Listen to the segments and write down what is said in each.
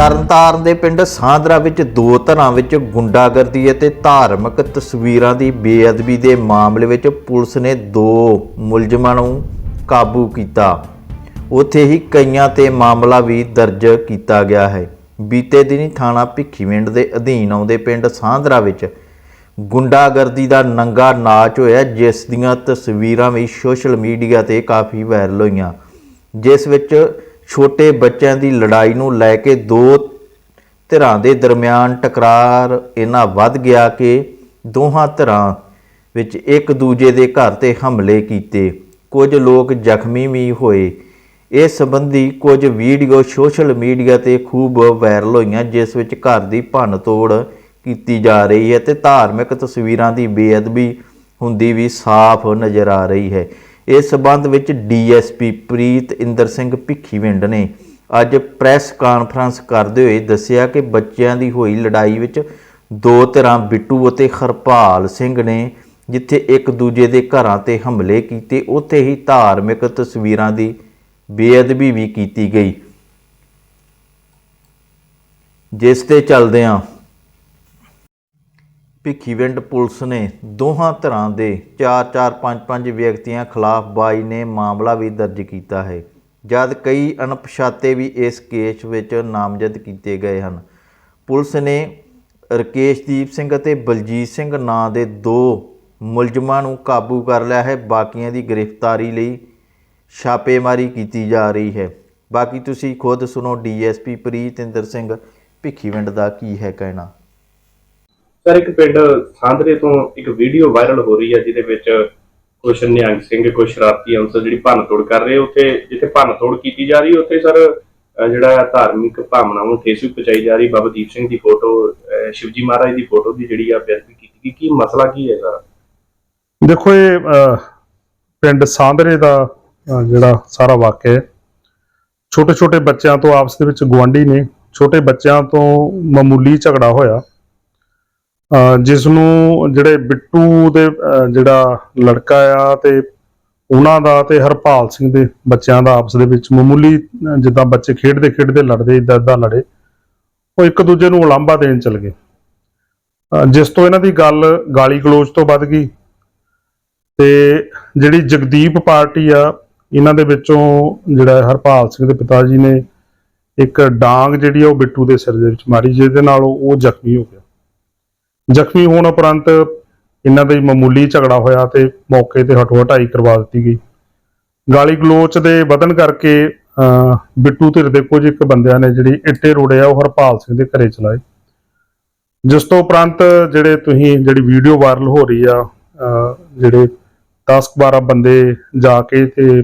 ਤਰਨਤਾਰਨ ਦੇ ਪਿੰਡ ਸਾਂਦਰਾ ਵਿੱਚ ਦੋ ਧਰਾਂ ਵਿੱਚ ਗੁੰਡਾਗਰਦੀ ਅਤੇ ਧਾਰਮਿਕ ਤਸਵੀਰਾਂ ਦੀ ਬੇਅਦਬੀ ਦੇ ਮਾਮਲੇ ਵਿੱਚ ਪੁਲਿਸ ਨੇ ਦੋ ਮੁਲਜ਼ਮਾਂ ਨੂੰ ਕਾਬੂ ਕੀਤਾ। ਉੱਥੇ ਹੀ ਕਈਆਂ ਤੇ ਮਾਮਲਾ ਵੀ ਦਰਜ ਕੀਤਾ ਗਿਆ ਹੈ। ਬੀਤੇ ਦਿਨੀ ਥਾਣਾ ਭਿੱਖੀਵਿੰਡ ਦੇ ਅਧੀਨ ਆਉਂਦੇ ਪਿੰਡ ਸਾਂਦਰਾ ਵਿੱਚ ਗੁੰਡਾਗਰਦੀ ਦਾ ਨੰਗਾ ਨਾਚ ਹੋਇਆ, ਜਿਸ ਦੀਆਂ ਤਸਵੀਰਾਂ ਵੀ ਸੋਸ਼ਲ ਮੀਡੀਆ ਤੇ ਕਾਫੀ ਵਾਇਰਲ ਹੋਈਆਂ। ਜਿਸ ਵਿੱਚ ਛੋਟੇ ਬੱਚਿਆਂ ਦੀ ਲੜਾਈ ਨੂੰ ਲੈ ਕੇ ਦੋ ਧਿਰਾਂ ਦੇ ਦਰਮਿਆਨ ਟਕਰਾਰ ਇੰਨਾ ਵੱਧ ਗਿਆ ਕਿ ਦੋਹਾਂ ਧਿਰਾਂ ਵਿੱਚ ਇੱਕ ਦੂਜੇ ਦੇ ਘਰ ਤੇ ਹਮਲੇ ਕੀਤੇ। ਕੁਝ ਲੋਕ ਜ਼ਖਮੀ ਵੀ ਹੋਏ। ਇਸ ਸੰਬੰਧੀ ਕੁਝ ਵੀਡੀਓ ਸੋਸ਼ਲ ਮੀਡੀਆ ਤੇ ਖੂਬ ਵਾਇਰਲ ਹੋਈਆਂ, ਜਿਸ ਵਿੱਚ ਘਰ ਦੀ ਭੰਨ ਤੋੜ ਕੀਤੀ ਜਾ ਰਹੀ ਹੈ ਤੇ ਧਾਰਮਿਕ ਤਸਵੀਰਾਂ ਦੀ ਬੇਅਦਬੀ ਹੁੰਦੀ ਵੀ ਸਾਫ਼ ਨਜ਼ਰ ਆ ਰਹੀ ਹੈ। ਇਸ ਸਬੰਧ ਵਿੱਚ ਡੀਐਸਪੀ ਪ੍ਰੀਤ ਇੰਦਰ ਸਿੰਘ ਭਿੱਖੀਵਿੰਡ ਨੇ ਅੱਜ ਪ੍ਰੈਸ ਕਾਨਫਰੰਸ ਕਰਦੇ ਹੋਏ ਦੱਸਿਆ ਕਿ ਬੱਚਿਆਂ ਦੀ ਹੋਈ ਲੜਾਈ ਵਿੱਚ ਦੋ ਧਿਰਾਂ ਬਿੱਟੂ ਅਤੇ ਹਰਪਾਲ ਸਿੰਘ ਨੇ ਜਿੱਥੇ ਇੱਕ ਦੂਜੇ ਦੇ ਘਰਾਂ ਤੇ ਹਮਲੇ ਕੀਤੇ, ਉੱਥੇ ਹੀ ਧਾਰਮਿਕ ਤਸਵੀਰਾਂ ਦੀ ਬੇਅਦਬੀ ਵੀ ਕੀਤੀ ਗਈ। ਜਿਸ ਤੇ ਚੱਲਦਿਆਂ ਭਿੱਖੀਵਿੰਡ ਪੁਲਿਸ ਨੇ ਦੋਹਾਂ ਧਿਰਾਂ ਦੇ 4-4 5-5 ਵਿਅਕਤੀਆਂ ਖਿਲਾਫ 22 ਨੇ ਮਾਮਲਾ ਵੀ ਦਰਜ ਕੀਤਾ ਹੈ, ਜਦ ਕਈ ਅਣਪਛਾਤੇ ਵੀ ਇਸ ਕੇਸ ਵਿੱਚ ਨਾਮਜ਼ਦ ਕੀਤੇ ਗਏ ਹਨ। ਪੁਲਿਸ ਨੇ ਰਕੇਸ਼ਦੀਪ ਸਿੰਘ ਅਤੇ ਬਲਜੀਤ ਸਿੰਘ ਨਾਂ ਦੇ ਦੋ ਮੁਲਜ਼ਮਾਂ ਨੂੰ ਕਾਬੂ ਕਰ ਲਿਆ ਹੈ। ਬਾਕੀਆਂ ਦੀ ਗ੍ਰਿਫਤਾਰੀ ਲਈ ਛਾਪੇਮਾਰੀ ਕੀਤੀ ਜਾ ਰਹੀ ਹੈ। ਬਾਕੀ ਤੁਸੀਂ ਖੁਦ ਸੁਣੋ ਡੀਐਸਪੀ ਪ੍ਰੀਤਿੰਦਰ ਸਿੰਘ ਭਿੱਖੀਵਿੰਡ ਦਾ ਕੀ ਹੈ ਕਹਿਣਾ। ਸਰ, ਇੱਕ ਪਿੰਡ ਸਾਂਦਰੇ ਤੋਂ ਇੱਕ ਵੀਡੀਓ ਵਾਇਰਲ ਹੋ ਰਹੀ ਹੈ, ਜਿਹਦੇ ਵਿੱਚ ਕੁਛ ਨਿਹੰਗ ਸਿੰਘ, ਕੁਛ ਸ਼ਰਾਰਤੀ ਅੰਸਰ ਜਿਹੜੀ ਭੰਨ ਤੋੜ ਕਰ ਰਹੇ ਉੱਥੇ ਜਿੱਥੇ ਭੰਨ ਤੋੜ ਕੀਤੀ ਜਾ ਰਹੀ ਉੱਥੇ ਸਰ ਜਿਹੜਾ ਹੈ ਧਾਰਮਿਕ ਭਾਵਨਾਵਾਂ ਨੂੰ ਠੇਸ ਵੀ ਪਹੁੰਚਾਈ ਜਾ ਰਹੀ ਬਾਬਾ ਦੀਪ ਸਿੰਘ ਦੀ ਫੋਟੋ ਸ਼ਿਵਜੀ ਮਹਾਰਾਜ ਦੀ ਫੋਟੋ ਦੀ ਜਿਹੜੀ ਆ ਬੇਅਦਬੀ ਕੀਤੀ ਗਈ। ਕੀ ਮਸਲਾ ਕੀ ਹੈ ਸਰ? ਦੇਖੋ ਇਹ ਪਿੰਡ ਸਾਂਦਰੇ ਦਾ ਜਿਹੜਾ ਸਾਰਾ ਵਾਕਿਆ ਹੈ ਛੋਟੇ ਛੋਟੇ ਬੱਚਿਆਂ ਤੋਂ ਆਪਸ ਦੇ ਵਿੱਚ ਗਵਾਂਢੀ ਨੇ, ਛੋਟੇ ਬੱਚਿਆਂ ਤੋਂ ਮਾਮੂਲੀ ਝਗੜਾ ਹੋਇਆ। ਜਿਸ ਨੂੰ ਜਿਹੜੇ ਬਿੱਟੂ ਦੇ ਜਿਹੜਾ ਲੜਕਾ ਆ ਤੇ ਉਹਨਾਂ ਦਾ ਤੇ ਹਰਪਾਲ ਸਿੰਘ ਦੇ ਬੱਚਿਆਂ ਦਾ ਆਪਸ ਦੇ ਵਿੱਚ ਮਾਮੂਲੀ ਜਿੱਦਾਂ ਬੱਚੇ ਖੇਡਦੇ ਖੇਡਦੇ ਲੜਦੇ ਇਦਾਂ ਇਦਾਂ ਲੜੇ, ਉਹ ਇੱਕ ਦੂਜੇ ਨੂੰ ਉਲਾਂਭਾ ਦੇਣ ਚੱਲ ਗਏ। ਜਿਸ ਤੋਂ ਇਹਨਾਂ ਦੀ ਗੱਲ ਗਾਲੀ ਗਲੋਚ ਤੋਂ ਵੱਧ ਗਈ ਤੇ ਜਿਹੜੀ ਜਗਦੀਪ ਪਾਰਟੀ ਆ, ਇਹਨਾਂ ਦੇ ਵਿੱਚੋਂ ਜਿਹੜਾ ਹਰਪਾਲ ਸਿੰਘ ਦੇ ਪਿਤਾ ਜੀ ਨੇ ਇੱਕ ਡਾਂਗ ਜਿਹੜੀ ਆ ਉਹ ਬਿੱਟੂ ਦੇ ਸਿਰ ਦੇ ਵਿੱਚ ਮਾਰੀ, ਜਿਹਦੇ ਨਾਲ ਉਹ ਜ਼ਖਮੀ ਹੋ ਗਿਆ। ਜ਼ਖਮੀ ਹੋਣ ਉਪਰੰਤ ਇਹਨਾਂ ਦਾ ਮਾਮੂਲੀ ਝਗੜਾ ਹੋਇਆ ਤੇ ਮੌਕੇ ਤੇ ਹਟੋ ਹਟਾਈ ਕਰਵਾ ਦਿੱਤੀ ਗਈ। ਗਾਲੀ ਗਲੋਚ ਦੇ ਵਧਣ ਕਰਕੇ ਬਿੱਟੂ ਧਿਰ ਦੇ ਕੁਝ ਇੱਕ ਬੰਦਿਆਂ ਨੇ ਜਿਹੜੀ ਇੱਟੇ ਰੋੜੇ ਆ ਉਹ ਹਰਪਾਲ ਸਿੰਘ ਦੇ ਘਰੇ ਚਲਾਏ। ਜਿਸ ਤੋਂ ਉਪਰੰਤ ਜਿਹੜੇ ਤੁਸੀਂ, ਜਿਹੜੀ ਵੀਡੀਓ ਵਾਇਰਲ ਹੋ ਰਹੀ ਆ ਜਿਹੜੇ 10-12 ਬੰਦੇ ਜਾ ਕੇ ਤੇ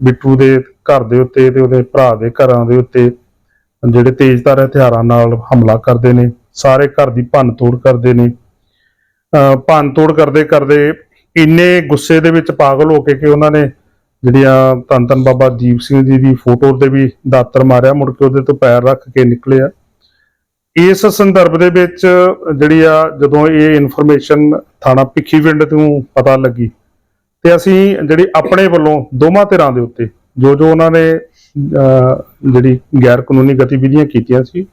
ਬਿੱਟੂ ਦੇ ਘਰ ਦੇ ਉੱਤੇ ਤੇ ਉਹਦੇ ਭਰਾ ਦੇ ਘਰਾਂ ਦੇ ਉੱਤੇ ਜਿਹੜੇ ਤੇਜ਼ਧਾਰ ਹਥਿਆਰਾਂ ਨਾਲ ਹਮਲਾ ਕਰਦੇ ਨੇ ਸਾਰੇ ਘਰ ਦੀ ਭੰਨ ਤੋੜ ਕਰਦੇ ਨੇ। ਅਹ ਭੰਨ ਤੋੜ ਕਰਦੇ ਕਰਦੇ ਇੰਨੇ ਗੁੱਸੇ ਦੇ ਵਿੱਚ ਪਾਗਲ ਹੋ ਕੇ ਕਿ ਉਹਨਾਂ ਨੇ ਜਿਹੜੀਆਂ ਧੰਨ ਧੰਨ ਬਾਬਾ ਦੀਪ ਸਿੰਘ ਜੀ ਦੀ ਫੋਟੋ ਤੇ ਵੀ ਦਾਤਰ ਮਾਰਿਆ ਮੁੜ ਕੇ ਉਹਦੇ ਤੋਂ ਪੈਰ ਰੱਖ ਕੇ ਨਿਕਲੇ ਆ ਇਸ ਸੰਦਰਭ ਦੇ ਵਿੱਚ ਜਿਹੜੀ ਆ ਜਦੋਂ ਇਹ ਇਨਫੋਰਮੇਸ਼ਨ ਥਾਣਾ ਭਿੱਖੀਵਿੰਡ ਤੋਂ ਪਤਾ ਲੱਗੀ ਤੇ ਅਸੀਂ ਜਿਹੜੀ ਆਪਣੇ ਵੱਲੋਂ ਦੋਵਾਂ ਧਿਰਾਂ ਦੇ ਉੱਤੇ ਜੋ ਜੋ ਉਹਨਾਂ ਨੇ ਅਹ, ਜਿਹੜੀ ਗੈਰ ਕਾਨੂੰਨੀ ਗਤੀਵਿਧੀਆਂ ਕੀਤੀਆਂ ਸੀ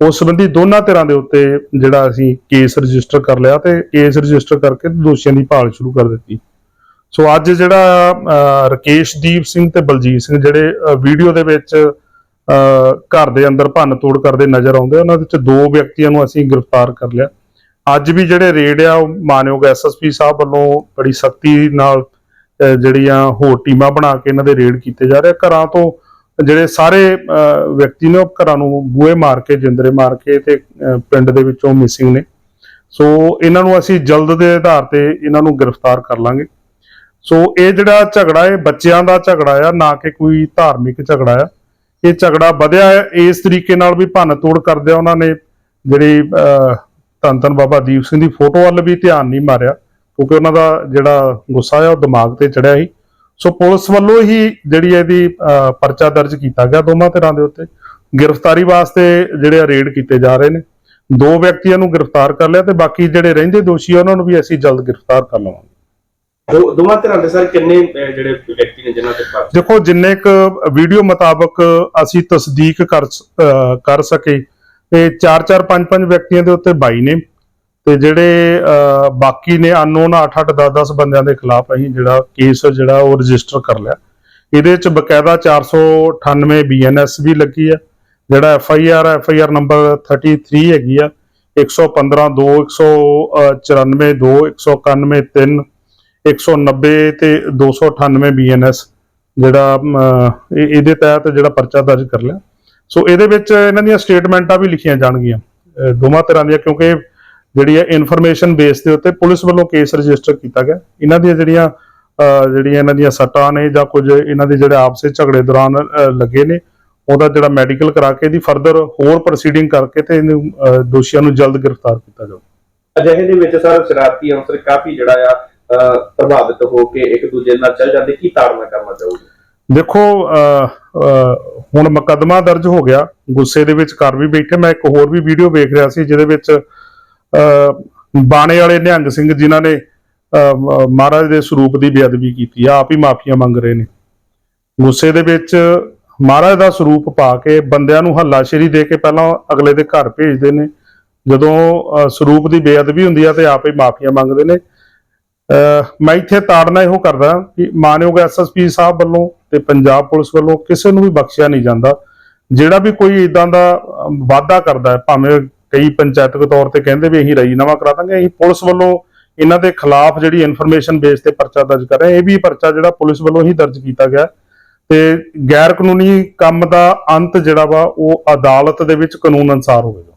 ਉਸ ਸੰਬੰਧੀ ਦੋਨਾਂ ਧਿਰਾਂ ਦੇ ਉੱਤੇ ਜਿਹੜਾ ਅਸੀਂ ਕੇਸ ਰਜਿਸਟਰ ਕਰ ਲਿਆ ਤੇ ਕੇਸ ਰਜਿਸਟਰ ਕਰਕੇ ਦੋਸ਼ੀਆਂ ਦੀ ਭਾਲ ਸ਼ੁਰੂ ਕਰ ਦਿੱਤੀ। ਸੋ ਅੱਜ ਜਿਹੜਾ ਰਕੇਸ਼ਦੀਪ ਸਿੰਘ ਤੇ ਬਲਜੀਤ ਸਿੰਘ ਜਿਹੜੇ ਵੀਡੀਓ ਦੇ ਵਿੱਚ ਅਹ, ਘਰ ਦੇ ਅੰਦਰ ਭੰਨ ਤੋੜ ਕਰਦੇ ਨਜ਼ਰ ਆਉਂਦੇ ਉਹਨਾਂ ਵਿੱਚ ਦੋ ਵਿਅਕਤੀਆਂ ਨੂੰ ਅਸੀਂ ਗ੍ਰਿਫਤਾਰ ਕਰ ਲਿਆ। ਅੱਜ ਵੀ ਜਿਹੜੇ ਰੇਡ ਆ ਉਹ ਮਾਨਯੋਗ ਐਸਐਸਪੀ ਸਾਹਿਬ ਵੱਲੋਂ ਬੜੀ ਸਖਤੀ ਨਾਲ ਜਿਹੜੀਆਂ ਹੋਰ ਟੀਮਾਂ ਬਣਾ ਕੇ ਇਹਨਾਂ ਦੇ ਰੇਡ ਕੀਤੇ ਜਾ ਰਹੇ ਘਰਾਂ ਤੋਂ ਜਿਹੜੇ ਸਾਰੇ ਵਿਅਕਤੀ ਨੇ ਉਹ ਘਰਾਂ ਨੂੰ ਬੂਹੇ ਮਾਰ ਕੇ, ਜਿੰਦਰੇ ਮਾਰ ਕੇ ਤੇ ਪਿੰਡ ਦੇ ਵਿੱਚੋਂ ਮਿਸਿੰਗ ਨੇ। ਸੋ ਇਹਨਾਂ ਨੂੰ ਅਸੀਂ ਜਲਦ ਦੇ ਆਧਾਰ ਤੇ ਇਹਨਾਂ ਨੂੰ ਗ੍ਰਿਫਤਾਰ ਕਰ ਲਾਂਗੇ। ਸੋ ਇਹ ਜਿਹੜਾ ਝਗੜਾ ਹੈ, ਬੱਚਿਆਂ ਦਾ ਝਗੜਾ ਆ, ਨਾ ਕਿ ਕੋਈ ਧਾਰਮਿਕ ਝਗੜਾ ਆ। ਇਹ ਝਗੜਾ ਵਧਿਆ ਇਸ ਤਰੀਕੇ ਨਾਲ ਵੀ ਭੰਨ ਤੋੜ ਕਰਦੇ ਉਹਨਾਂ ਨੇ। ਜਿਹੜੀ ਧੰਨ ਧੰਨ ਬਾਬਾ ਦੀਪ ਸਿੰਘ ਦੀ ਫੋਟੋ ਵੱਲ ਵੀ ਧਿਆਨ ਨਹੀਂ ਮਾਰਿਆ, ਕਿਉਂਕਿ ਉਹਨਾਂ ਦਾ ਜਿਹੜਾ ਗੁੱਸਾ ਆ, ਉਹ ਦਿਮਾਗ ਤੇ ਚੜਿਆ ਸੀ। ਸੋ ਪੁਲਿਸ ਵੱਲੋਂ ਹੀ ਜਿਹੜੀ ਇਹਦੀ ਪਰਚਾ ਦਰਜ ਕੀਤਾ ਗਿਆ ਦੋਵਾਂ ਧਿਰਾਂ ਦੇ ਉੱਤੇ। ਗ੍ਰਿਫਤਾਰੀ ਵਾਸਤੇ ਜਿਹੜੇ ਰੇਡ ਕੀਤੇ ਜਾ ਰਹੇ ਨੇ। ਦੋ ਵਿਅਕਤੀਆਂ ਨੂੰ ਗ੍ਰਿਫਤਾਰ ਕਰ ਲਿਆ ਤੇ ਬਾਕੀ ਜਿਹੜੇ ਰਹਿੰਦੇ ਦੋਸ਼ੀ ਆ ਉਹਨਾਂ ਨੂੰ ਵੀ ਅਸੀਂ ਜਲਦ ਗ੍ਰਿਫਤਾਰ ਕਰ ਲਵਾਂਗੇ। ਦੋਵਾਂ ਧਿਰਾਂ ਦੇ ਸਰ ਕਿੰਨੇ ਜਿਹੜੇ ਵਿਅਕਤੀ ਨੇ ਜਿਨ੍ਹਾਂ ਤੇ ਪਰਚਾ ਦੇਖੋ ਜਿੰਨੇ ਕ ਵੀਡੀਓ ਮੁਤਾਬਕ ਅਸੀਂ ਤਸਦੀਕ ਕਰ ਕਰ ਸਕੇ ਤੇ 4-4 5-5 ਵਿਅਕਤੀਆਂ ਦੇ ਉੱਤੇ 22 ਨੇ। ਤੇ ਜਿਹੜੇ ਬਾਕੀ ਨੇ ਅਨਨੋਨ 8-8 10-10 ਬੰਦਿਆਂ ਦੇ ਖਿਲਾਫ ਅਸੀਂ ਜਿਹੜਾ ਕੇਸ ਜਿਹੜਾ ਉਹ ਰਜਿਸਟਰ ਕਰ ਲਿਆ। ਇਹਦੇ 'ਚ ਬਕਾਇਦਾ 498 ਬੀਐਨਐਸ ਵੀ ਲੱਗੀ ਆ, ਜਿਹੜਾ ਐਫਆਈਆਰ ਐਫਆਈਆਰ ਨੰਬਰ 33 ਹੈਗੀ ਆ 115 2 194 2 191 3 190 ਤੇ 298 ਬੀਐਨਐਸ ਜਿਹੜਾ ਇਹ- ਇਹਦੇ ਤਹਿਤ ਜਿਹੜਾ ਪਰਚਾ ਦਰਜ ਕਰ ਲਿਆ। ਸੋ ਇਹਦੇ ਵਿੱਚ ਇਹਨਾਂ ਦੀਆਂ ਸਟੇਟਮੈਂਟਾਂ ਵੀ ਲਿਖੀਆਂ ਜਾਣਗੀਆਂ ਦੋਵਾਂ ਤਰ੍ਹਾਂ ਦੀਆਂ, ਕਿਉਂਕਿ ਜਿਹੜੀ ਹੈ ਇਨਫੋਰਮੇਸ਼ਨ ਬੇਸ ਦੇ ਉੱਤੇ ਪੁਲਿਸ ਵੱਲੋਂ ਕੇਸ ਰਜਿਸਟਰ ਕੀਤਾ ਗਿਆ। ਇਹਨਾਂ ਦੀਆਂ ਜਿਹੜੀਆਂ ਜਿਹੜੀਆਂ ਇਹਨਾਂ ਦੀਆਂ ਸੱਟਾਂ ਨੇ ਜਾਂ ਕੁਝ ਇਹਨਾਂ ਦੇ ਜਿਹੜੇ ਆਪਸੇ ਝਗੜੇ ਦੌਰਾਨ ਲੱਗੇ ਨੇ ਉਹਦਾ ਜਿਹੜਾ ਮੈਡੀਕਲ ਕਰਾ ਕੇ ਇਹਦੀ ਫਰਦਰ ਹੋਰ ਪ੍ਰੋਸੀਡਿੰਗ ਕਰਕੇ ਤੇ ਇਹਨੂੰ ਦੋਸ਼ੀਆਂ ਨੂੰ ਜਲਦ ਗ੍ਰਿਫਤਾਰ ਕੀਤਾ ਜਾਊ। ਅਜਿਹੇ ਦੇ ਵਿੱਚ ਸਰ ਸ਼ਰਾਰਤੀ ਅੰਸਰ ਕਾਫੀ ਜਿਹੜਾ ਆ ਪ੍ਰਭਾਵਿਤ ਹੋ ਕੇ ਇੱਕ ਦੂਜੇ ਨਾਲ ਚੱਲ ਜਾਂਦੇ ਕੀ ਤਾੜਨਾ ਕਰਨਾ ਚਾਹੋਗੇ? ਦੇਖੋ ਹੁਣ ਮੁਕੱਦਮਾ ਦਰਜ ਹੋ ਗਿਆ। ਗੁੱਸੇ ਦੇ ਵਿੱਚ ਕਰ ਵੀ ਬੈਠੇ ਮੈਂ ਇੱਕ ਹੋਰ ਵੀ ਵੀਡੀਓ ਵੇਖ ਰਿਹਾ ਸੀ ਜਿਹਦੇ ਵਿੱਚ ਬਾਣੇ ਵਾਲੇ ਨਿਹੰਗ ਸਿੰਘ ਜਿਨ੍ਹਾਂ ਨੇ ਅਹ, ਮਹਾਰਾਜ ਦੇ ਸਰੂਪ ਦੀ ਬੇਅਦਬੀ ਕੀਤੀ ਆ ਆਪ ਹੀ ਮਾਫੀਆਂ ਮੰਗ ਰਹੇ ਨੇ। ਗੁੱਸੇ ਦੇ ਵਿੱਚ ਮਹਾਰਾਜ ਦਾ ਸਰੂਪ ਪਾ ਕੇ ਬੰਦਿਆਂ ਨੂੰ ਹੱਲਾਸ਼ੇਰੀ ਦੇ ਕੇ ਪਹਿਲਾਂ ਅਗਲੇ ਦੇ ਘਰ ਭੇਜਦੇ ਨੇ। ਜਦੋਂ ਅਹ, ਸਰੂਪ ਦੀ ਬੇਅਦਬੀ ਹੁੰਦੀ ਆ ਤੇ ਆਪ ਹੀ ਮਾਫੀਆਂ ਮੰਗਦੇ ਨੇ। ਅਹ ਮੈਂ ਇੱਥੇ ਤਾੜਨਾ ਇਹੋ ਕਰਦਾ ਕਿ ਮਾਨਯੋਗ ਐਸਐਸਪੀ ਸਾਹਿਬ ਵੱਲੋਂ ਤੇ ਪੰਜਾਬ ਪੁਲਿਸ ਵੱਲੋਂ ਕਿਸੇ ਨੂੰ ਵੀ ਬਖਸ਼ਿਆ ਨਹੀਂ ਜਾਂਦਾ। ਜਿਹੜਾ ਵੀ ਕੋਈ ਇਦਾਂ ਦਾ ਅਮ, ਵਾਅਦਾ ਕਰਦਾ ਹੈ ਭਾਵੇਂ ਕਈ ਪੰਚਾਇਤਕ ਤੌਰ ਤੇ ਕਹਿੰਦੇ ਵੀ ਅਸੀਂ ਰਾਜੀਨਾਮਾ ਕਰਾ ਦਾਂਗੇ, ਅਸੀਂ ਪੁਲਿਸ ਵੱਲੋਂ ਇਹਨਾਂ ਦੇ ਖਿਲਾਫ ਜਿਹੜੀ ਇਨਫੋਰਮੇਸ਼ਨ ਬੇਸ ਤੇ ਪਰਚਾ ਦਰਜ ਕਰ ਰਹੇ ਇਹ ਵੀ ਪਰਚਾ ਜਿਹੜਾ ਪੁਲਿਸ ਵੱਲੋਂ ਹੀ ਦਰਜ ਕੀਤਾ ਗਿਆ। ਤੇ ਗੈਰ ਕਾਨੂੰਨੀ ਕੰਮ ਦਾ ਅੰਤ ਜਿਹੜਾ ਵਾ, ਉਹ ਅਦਾਲਤ ਦੇ ਵਿੱਚ ਕਾਨੂੰਨ ਅਨਸਾਰ ਹੋਵੇਗਾ।